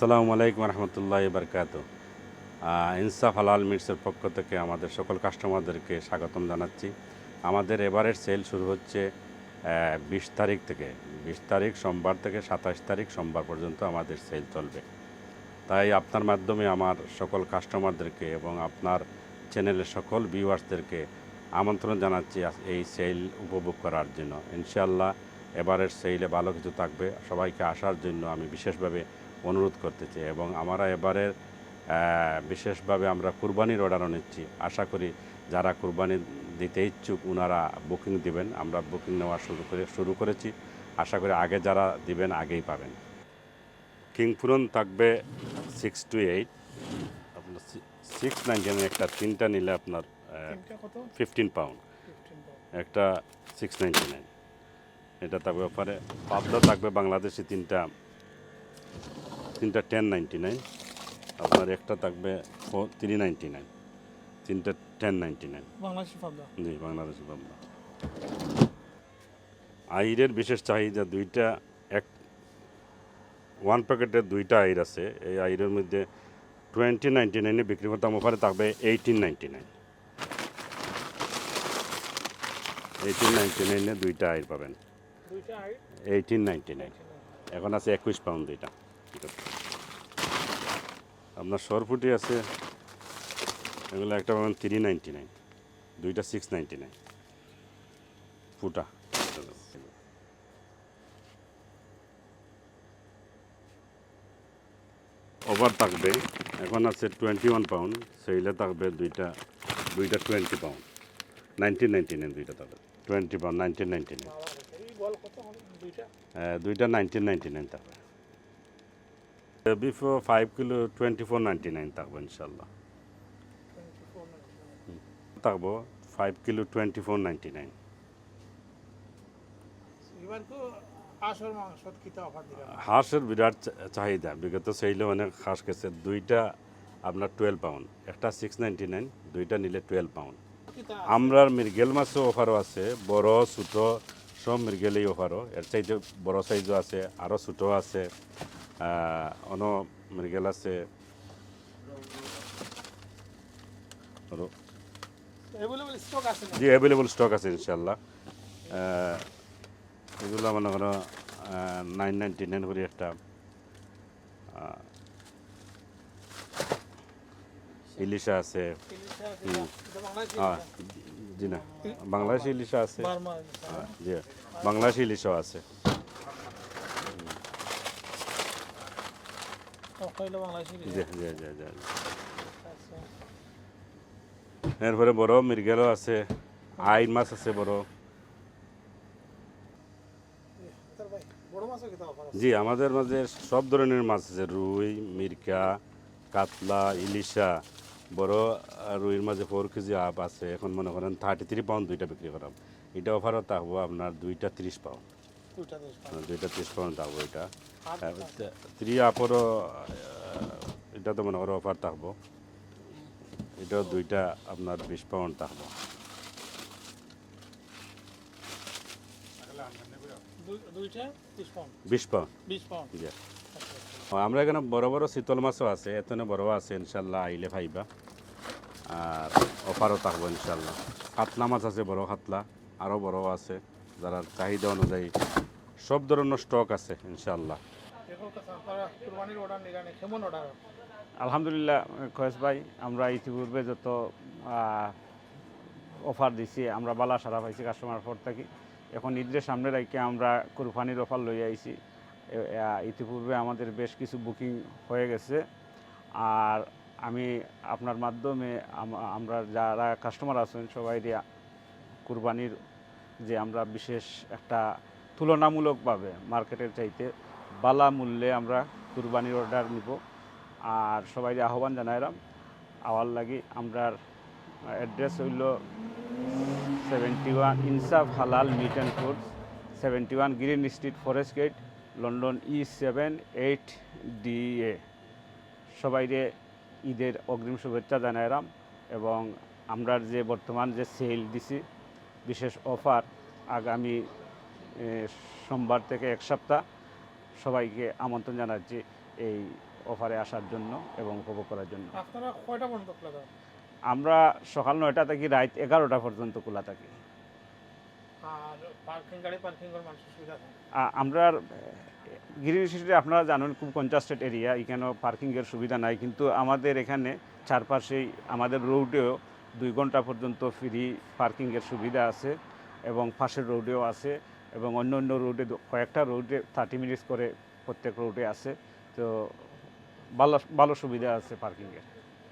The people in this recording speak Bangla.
আসসালামু আলাইকুম রহমতুল্লাহ বরকাত ইনসাফ হালাল মিটসের পক্ষ থেকে আমাদের সকল কাস্টমারদেরকে স্বাগতম জানাচ্ছি। আমাদের এবারের সেল শুরু হচ্ছে বিশ তারিখ থেকে। বিশ তারিখ সোমবার থেকে সাতাশ তারিখ সোমবার পর্যন্ত আমাদের সেল চলবে। তাই আপনার মাধ্যমে আমার সকল কাস্টমারদেরকে এবং আপনার চ্যানেলের সকল ভিউয়ার্সদেরকে আমন্ত্রণ জানাচ্ছি এই সেল উপভোগ করার জন্য। ইনশাল্লাহ এবারের সেলে ভালো কিছু থাকবে। সবাইকে আসার জন্য আমি বিশেষভাবে অনুরোধ করতে চাই এবং আমরা এবারের আহ, বিশেষভাবে আমরা কুরবানির অর্ডারও নিচ্ছি। আশা করি যারা কুরবানি দিতে ইচ্ছুক ওনারা বুকিং দিবেন। আমরা বুকিং নেওয়া শুরু করে শুরু করেছি। আশা করি আগে যারা দিবেন আগেই পাবেন। কিংপুরন থাকবে সিক্স টু এইট আপনার সিক্স নাইনটি একটা তিনটা নিলে আপনার ফিফটিন পাউন্ড একটা সিক্স নাইনটি নাইন এটা থাকবে অফারে পাবদা থাকবে বাংলাদেশি তিনটা। তিনটা টেন নাইনটি নাইন আপনার একটা থাকবে থ্রি নাইনটি নাইন তিনটা টেন নাইনটি নাইন জি বাংলাদেশি পাবদা। আইরের বিশেষ চাহিদা দুইটা এক ওয়ান প্যাকেটের দুইটা আইর আছে। এই আইরের মধ্যে টোয়েন্টি নাইনটি নাইনে বিক্রি করতাম অফারে থাকবে eighteen ninety nine eighteen ninety নাইনে দুইটা আইর পাবেন। এইটিন নাইনটি নাইন এখন আছে একুশ পাউন্ড দুইটা আপনার সরফুটি আছে এগুলো একটা পাবেন থ্রি নাইনটি নাইন দুইটা সিক্স নাইনটি নাইন ফুটা। ওভার থাকবে এখন আছে টোয়েন্টি ওয়ান পাউন্ড সেইলে থাকবে দুইটা দুইটা twenty pound nineteen ninety nine দুইটা থাকবে twenty pound nineteen ninety nine দুইটা? নাইনটিন নাইনটি নাইন থাকবে। Before five kilo twenty four ninety nine থাকবে ইনশাল্লাহ থাকব five kilo twenty four ninety nine হাঁসের বিরাট চাহিদা বিগত সেইলে অনেক হাঁস গেছে। দুইটা আপনার টুয়েলভ পাউন্ড একটা সিক্স নাইনটি নাইন দুইটা নিলে টুয়েলভ পাউন্ড আমরা মৃগেল মাছও অফারও আছে বড় ছোটো সব মৃগেলেই অফারও এর চাইতে বড় সাইজও আছে আরও ছোটো আছে। অন মৃগেল আছে। আরো- এভেলেবল স্টক আছে জি অ্যাভেলেবল স্টক আছে ইনশাল্লাহ এগুলো মনে করো নাইন নাইনটি নাইন করে একটা ইলিশা আছে। জি না বাংলাদেশি ইলিশা আছে। জি বাংলাদেশি ইলিশও আছে ও, কইলো বাংলাদেশি জি ইলিশা। জি জি জি আচ্ছা। এরপরে বড় মৃগেলও আছে আইন মাছ আছে বড়? জি আমাদের মাঝে সব ধরনের মাছ আছে রুই মিরকা কাতলা ইলিশা। বড় রুইয়ের মাঝে ফোর কেজি আপ আছে এখন মনে করেন থার্টি থ্রি পাউন্ড দুইটা বিক্রি করাম। এটা অফারও থাকব আপনার দুইটা তিরিশ পাউন্ড। দুইটা পাউন্ড থাকব এটা থ্রি আপরও এটা তো মনে করো অফার থাকব। এটাও দুইটা আপনার বিশ পাউন্ড থাকব। বিশ পাউন্ড জি আচ্ছা, ও, আমরা এখানে বড় বড় শীতল মাছও আছে এতনে বড় আছে ইনশাল্লাহ আইলে পাইবা আর অফারও থাকব ইনশাল্লাহ। কাতলা মাছ আছে বড় কাতলা আরও বড় আছে। যারা চাহিদা অনুযায়ী সব ধরনের স্টক আছে ইনশাল্লাহ আলহামদুলিল্লাহ কয়েস ভাই, আমরা ইতিপূর্বে যত অফার দিছি, আমরা বালা সারা পাইছি কাস্টমার পর থাকি। এখন ঈদের সামনে রাখি আমরা কুরবানির অফার লই আইছি। ইতিপূর্বে আমাদের বেশ কিছু বুকিং হয়ে গেছে। আর আমি আপনার মাধ্যমে আমরা যারা কাস্টমার আছেন, সবাই কুরবানির যে আমরা বিশেষ একটা তুলনামূলকভাবে মার্কেটের চাইতে বালা মূল্যে আমরা কুরবানির অর্ডার নিব। আর সবাই আহ্বান জানাইলাম, আওয়ার লাগি আমরার অ্যাড্রেস হইল seventy one Insaf halal meat and foods seventy one Green Street Forest Gate London E seven eight D A সবাইরে ঈদের অগ্রিম শুভেচ্ছা জানাইলাম এবং আমরা যে বর্তমান যে সেল দিছি, বিশেষ অফার আগামী সোমবার থেকে এক সপ্তাহ সবাইকে আমন্ত্রণ জানাচ্ছি এই অফারে আসার জন্য এবং উপভোগ করার জন্য। আপনারা কয়টা পর্যন্ত খোলা থাকেন? আমরা সকাল নয়টা থেকে রাত এগারোটা পর্যন্ত খোলা থাকি। আমরা গিরিশিটে আপনারা জানেন খুব কনজাস্টেড এরিয়া এখানেও পার্কিংয়ের সুবিধা নাই। কিন্তু আমাদের এখানে চারপাশেই আমাদের রোডেও দুই ঘণ্টা পর্যন্ত ফ্রি পার্কিংয়ের সুবিধা আছে এবং পাশের রোডেও আছে। এবং অন্য অন্য রোডে কয়েকটা রোডে থার্টি মিনিটস করে প্রত্যেক রোডে আছে। তো ভালো ভালো সুবিধা আছে পার্কিংয়ের